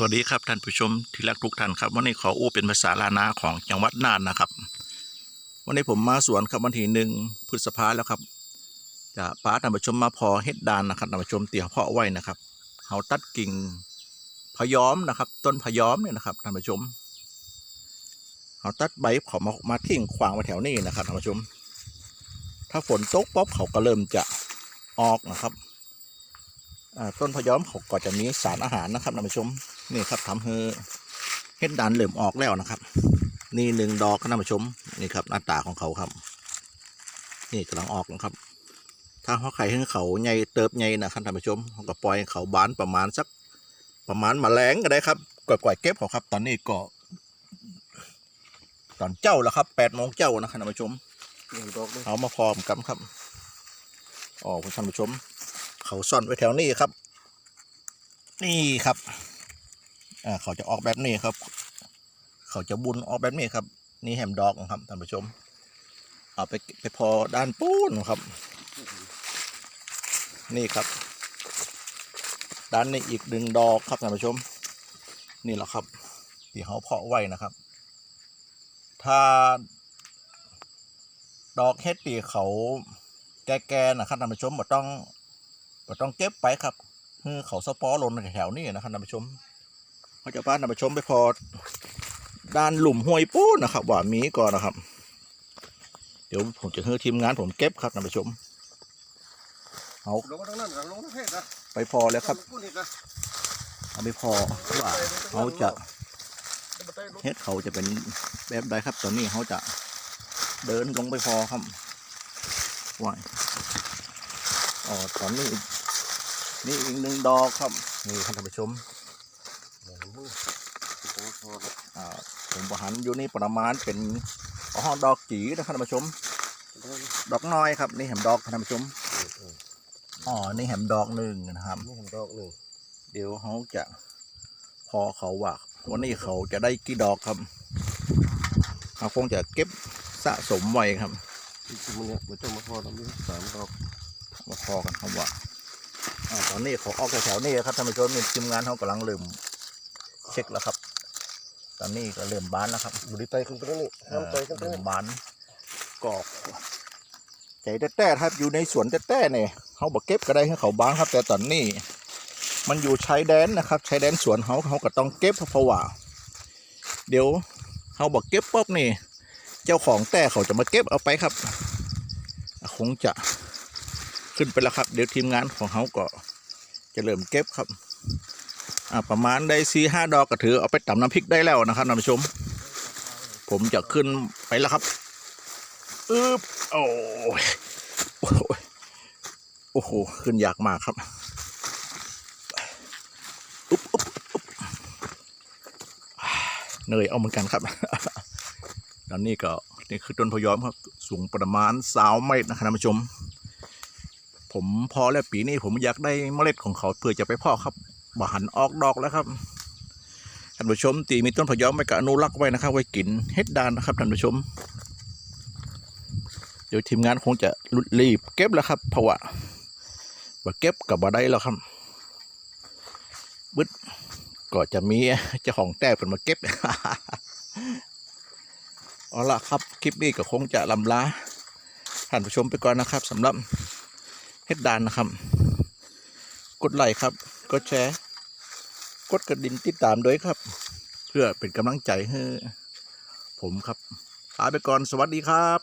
สวัสดีครับท่านผู้ชมที่รักทุกท่านครับวันนี้ขออู้เป็นภาษาลานาของจังหวัดน่านนะครับ วันนี้ผมมาสวนครับวันที่หนึ่งพฤษภาแล้วครับ จะป้าท่านผู้ชมมาพอเฮ็ดดานนะครับท่านผู้ชมเตี่ยเพาะไว้นะครับเขาตัดกิ่งพย้อมนะครับ ต้นพย้อมเนี่ยนะครับท่านผู้ชมเขาตัดใบเขามามาทิ้งขวางไว้แถวนี้นะครับท่านผู้ชม ถ้าฝนตกป๊อบเขาก็เริ่มจะออกนะครับ ต้นพย้อมเขาก็จะมีสารอาหารนะครับท่านผู้ชมนี่ครับทำให้เฮ็ดดันเหลื่อมออกแล้วนะครับ นี่หนึ่งดอกครับท่านผู้ชมนี่ครับหน้าตาของเขาครับ นี่กำลังออกนะครับ ถ้าเขาไข่ให้เขาใหญ่เติบใหญ่นะครับท่านผู้ชมเขาก็ปล่อยเขาบานประมาณสักประมาณมาแรงก็ได้ครับก่อยๆเก็บเขาครับ ตอนนี้ก็ ตอนเจ้าแล้วครับแปดโมงเจ้านะครับท่านผู้ชมเลยเอามาพร้อมกันครับอ๋อคุณท่านผู้ชม เขาซ่อนไว้แถวนี้ครับ นี่ครับอ่าเขาจะออกแบบนี้ครับ เขาจะบุญออกแบบนี้ครับ นี่แฮมดอกครับท่านผู้ชม เอาไปไปพอด้านปูนครับ นี่ครับ ด้านนี้อีกหนึ่งดอกครับท่านผู้ชม นี่แหละครับ ที่เขาเพาะไว้นะครับ ถ้าดอกเฮ็ดปีเขาแก่ๆนะครับท่านผู้ชมบ่ต้อง บ่ต้องเก็บไปครับคือเขาสปอร์ลนแถวนี้นะครับท่านผู้ชมเขาจะพาท่านผู้ชมไปพอด้านหลุมห้วยปูนะครับว่ามีก่อนนะครับ เดี๋ยวผมจะให้ทีมงานผมเก็บครับท่านผู้ชมเอาลงมาทางนั้นลงทาเพศนะไปพอแล้วครับพูดอีกนะเอาไปพอว่าเขาจะเฮ็ดเขาจะเป็นแบบใดครับ ตอนนี้เขาจะเดินลงไปพอครับว่ายอ๋อตอนนี้ นี่อีกหนึ่งดอกครับ นี่ครับท่านผู้ชมอ่าผมประหันอยู่นี่ประมาณเป็นอ๋อดอกจีนะครับท่านผู้ชม ดอกน้อยครับ นี่แหมดอกครับท่านผู้ชมอ๋อนี่แหมดอกหนึ่งนะครับนี่เห็นดอกหนึ่งเดี๋ยวเขาจะพอเขาว่าวันนี้เขาจะได้กี่ดอกครับเขาคงจะเก็บสะสมไว้ครับจริงๆมันเนี่ยมันจะมาพอตรงนี้สามดอกมาพอกันครับว่าอ่า ตอนนี้เขาออกแถวๆนี้ครับท่านผู้ชมนี่ทีมงานเขากำลังเริ่มเช็คแล้วครับ ตอนนี้ก็เริ่มบานแล้วครับอยู่ที่ไตขึ้นไปตรงนี้น้ำไตขึ้นไปเริ่นี่มบานก็ใจแต้ๆครับอยู่ในสวนแต้ๆเนี่ยเขาบอกเก็บก็ได้ให้เขาบานครับ แต่ตอนนี้ มันอยู่ชายแดนนะครับชายแดนสวนเขาเขาก็ต้องเก็บเพราะว่า เดี๋ยวเขาบอกเก็บปุ๊บนี่ เจ้าของแต่เขาจะมาเก็บเอาไปครับ คงจะ ขึ้นไปแล้วครับ เดี๋ยวทีมงานของเขาก็จะเริ่มเก็บครับ อ่าประมาณได้สี่ห้าดอกก็ถือเอาไปตำน้ำพริกได้แล้วนะครับท่านผู้ชม ผมจะขึ้นไปแล้วครับอึบโอ้ยโอ้โหขึ้นยากมากครับอุ๊บอุ๊บอุ๊บเหนื่อยเอาเหมือนกันครับตอนนี้ก็นี่คือต้นพยอมครับ สูงประมาณสาวเมตรนะครับท่านผู้ชม ผมพอแล้วปีนี้ผมอยากได้เมล็ดของเขาเพื่อจะไปพาะครับบหันออกดอกแล้วครับท่านผู้ชมตีมีต้นพะยอมไว้กับอนุรักษ์ไว้นะครับ ไว้กินเฮ็ดดานนะครับท่านผู้ชม เดี๋ยวทีมงานคงจะรีบเก็บแล้วครับเพราะว่าว่าเก็บกับบ่ได้แล้วครับบึดก็จะมีเจ้าของแต่เป็นมาเก็บเอาละครับคลิปนี้ก็คงจะลำลาท่านผู้ชมไปก่อนนะครับสำหรับ เฮ็ดดานนะครับ กดไลค์ครับ กดแชร์ กดกระดิ่งติดตามด้วยครับ เพื่อเป็นกำลังใจให้ผมครับลาไปก่อนสวัสดีครับ